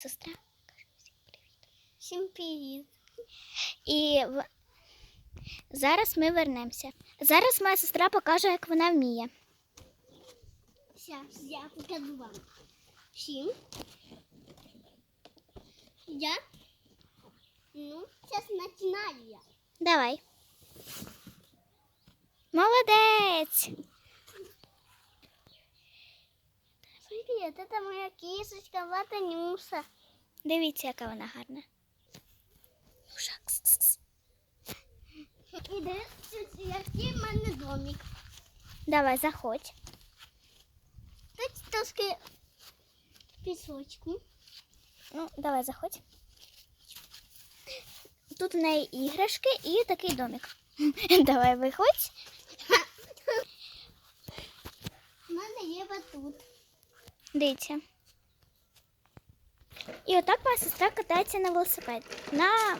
Сестра. Кажи всім привіт. Всім привіт. І в... зараз ми вернемося. Зараз моя сестра покаже, як вона вміє. Зараз я покажу вам. Всім. Я. Ну, зараз починаю я. Давай. Молодець! Привіт, це моя кисочка Ватанюша. Дивіться, яка вона гарна. І дивіться, який в мене домик. Давай, заходь. Тут трошки пісочку. Ну, давай, заходь. Тут у неї іграшки і такий домик. Давай, виходь. У мене є батут. Дивіться. І отак моя сестра катається на велосипеді. На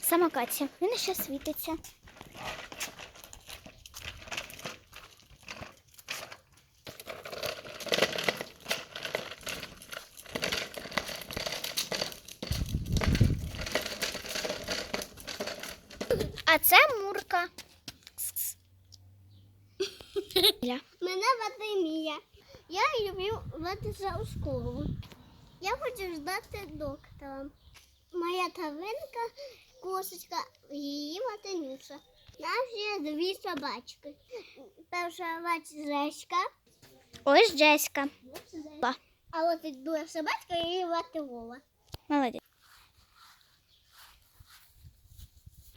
самокаті. Він ще світиться. А це Мурка. Мене звати Мія. Я люблю ватися у школу. Я хочу здати доктора. Моя тваринка, кошечка, її матенюша. Нас є дві собачки. Перша мать Жеська, Ось Джеська. А от друга собачка її мати Вова. Молодець.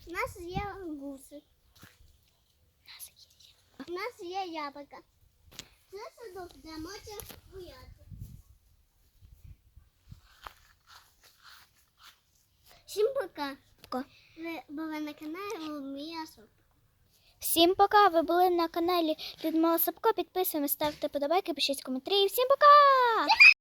У нас є гуси. У нас є яблука. Це садок, де можна гуляти. Всім пока. Ви були на каналі Мія Соп. Всім пока! Ви були на каналі Людмила Сапко. Підписуємося, ставте подобайки, пишіть коментарі. Всім пока!